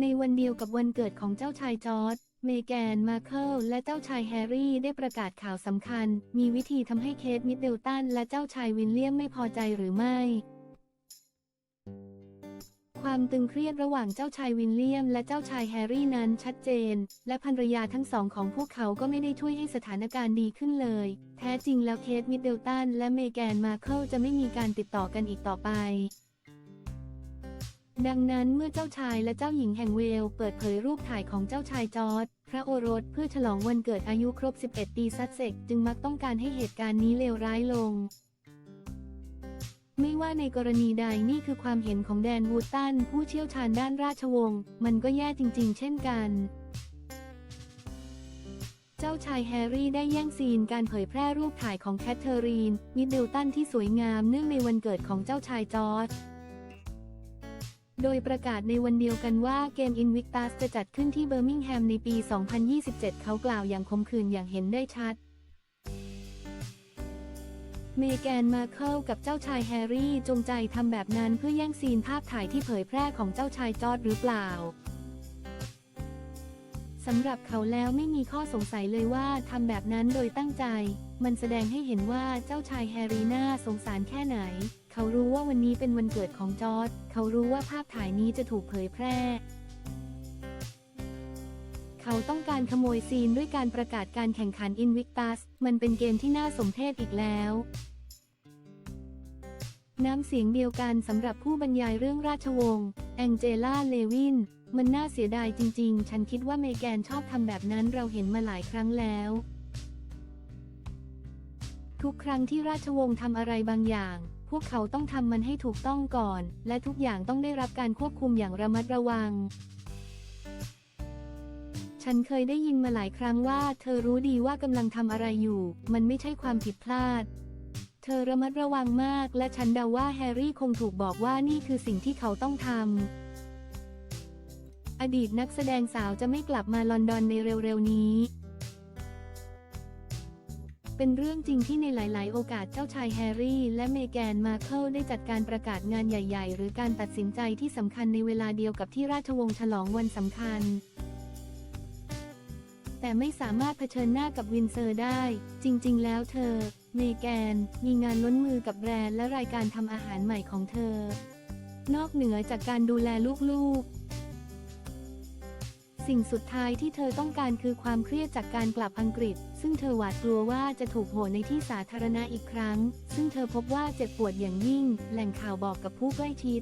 ในวันเดียวกับวันเกิดของเจ้าชายจอร์จเมแกน มาเคิล และเจ้าชายแฮร์รี่ได้ประกาศข่าวสำคัญ มีวิธีทำให้เคทมิดเดิลตันและเจ้าชายวินเลียมไม่พอใจหรือไม่ ความตึงเครียดระหว่างเจ้าชายวินเลียม และเจ้าชายแฮร์รี่นั้นชัดเจน และภรรยาทั้งสองของพวกเขาก็ไม่ได้ช่วยให้สถานการณ์ดีขึ้นเลย แท้จริงแล้วเคทมิดเดิลตันและเมแกน มาเคิลจะไม่มีการติดต่อกันอีกต่อไป ดังนั้นเมื่อเจ้าชายและเจ้าหญิงแห่งเวล เปิดเผยรูปถ่ายของเจ้าชายจอร์ดพระโอรสเพื่อฉลองวันเกิดอายุครบ 11 ปีซัสเซกจึงมักต้องการให้เหตุการณ์นี้เลวร้ายลง ไม่ว่าในกรณีใดนี่คือความเห็นของแดนวูตัน ผู้เชี่ยวชาญด้านราชวงศ์มันก็แย่จริง ๆ เช่นกัน เจ้าชายแฮร์รี่ได้แย่งซีนการเผยแพร่รูปถ่ายของแคทเธอรีนมิดเดิลตันที่สวยงามเนื่องในวันเกิดของเจ้าชายจอร์จ โดยประกาศในวันเดียวกันว่าเกม Invictus จะจัดขึ้นที่เบอร์มิงแฮมในปี 2027 เขากล่าวอย่างคมคืนอย่างเห็นได้ชัด เมแกนมาเคิลกับเจ้าชายแฮร์รี่จงใจทำแบบนั้นเพื่อแย่งซีนภาพถ่ายที่เผยแพร่ของเจ้าชายจอร์ดหรือเปล่า สำหรับเขาแล้วไม่มีข้อสงสัยเลยว่าทำแบบนั้นโดยตั้งใจ มันแสดงให้เห็นว่าเจ้าชายแฮร์รี่น่าสงสารแค่ไหน เขารู้ว่าวันนี้เป็นวันเกิดของจอร์ดเขารู้ว่าภาพถ่ายนี้จะถูกเผยแพร่ เขาต้องการขโมยซีนด้วยการประกาศการแข่งขัน Invictus มันเป็นเกมที่น่าสมเพชอีกแล้วน้ำเสียงเดียวกันสำหรับผู้บรรยายเรื่องราชวงศ์แองเจล่าเลวิน มันน่าเสียดายจริง ๆ ฉันคิดว่าเมแกนชอบทำแบบนั้นเราเห็นมาหลายครั้งแล้ว ทุกครั้งที่ราชวงศ์ทำอะไรบางอย่าง พวกเขาต้องทำมันให้ถูกต้องก่อน และทุกอย่างต้องได้รับการควบคุมอย่างระมัดระวัง ฉันเคยได้ยินมาหลายครั้งว่า เธอรู้ดีว่ากำลังทำอะไรอยู่ มันไม่ใช่ความผิดพลาดเธอระมัดระวังมาก และฉันเดาว่าแฮร์รี่คงถูกบอกว่านี่คือสิ่งที่เขาต้องทำ อดีตนักแสดงสาวจะไม่กลับมาลอนดอนในเร็วๆนี้ เป็นเรื่องจริงที่ในหลาย ๆ โอกาสเจ้าชายแฮร์รี่และเมแกนมาเคิลได้จัดการประกาศงานใหญ่ ๆ หรือการตัดสินใจที่สำคัญในเวลาเดียวกับที่ราชวงศ์ฉลองวันสำคัญ แต่ไม่สามารถเผชิญหน้ากับวินเซอร์ได้ จริง ๆ แล้วเธอ เมแกน มีงานล้นมือกับแบรนด์และรายการทำอาหารใหม่ของเธอ นอกเหนือจากการดูแลลูก ๆ สิ่งสุดท้ายที่เธอต้องการคือความเครียดจากการกลับอังกฤษ ซึ่งเธอหวาดกลัวว่าจะถูกโหในที่สาธารณะอีกครั้ง ซึ่งเธอพบว่าเจ็บปวดอย่างยิ่ง แหล่งข่าวบอกกับผู้ใกล้ชิด